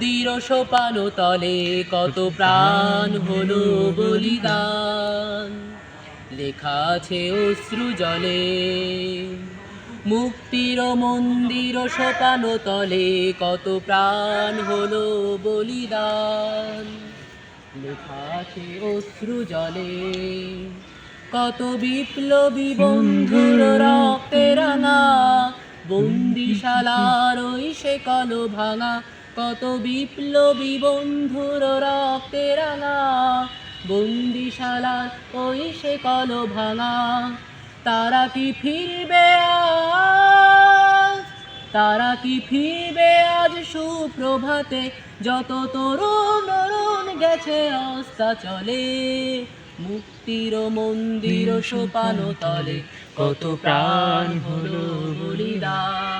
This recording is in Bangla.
মন্দির সোপানো তলে কত প্রাণ হলো বলিদান। লেখা আছে অশ্রু জলে মুক্তির মন্দির সোপানো তলে কত প্রাণ হলো বলিদান। লেখা আছে অশ্রু জলে কত বিপ্লবী বন্ধুর রক্তে রাঙা বন্দিশালার ওই সে কল ভাঙা কত বিপ্লবী বন্ধুর রক্তে রাঙা বন্দিশালার ওই সে কল ভাঙা। তারা কি ফিরবে আজ? তারা কি ফিরবে আজ সুপ্রভাতে? যত তরুণ তরুণ গেছে অস্তা চলে। মুক্তির মন্দির সোপানো তলে। কত প্রাণ হলো বলিদান।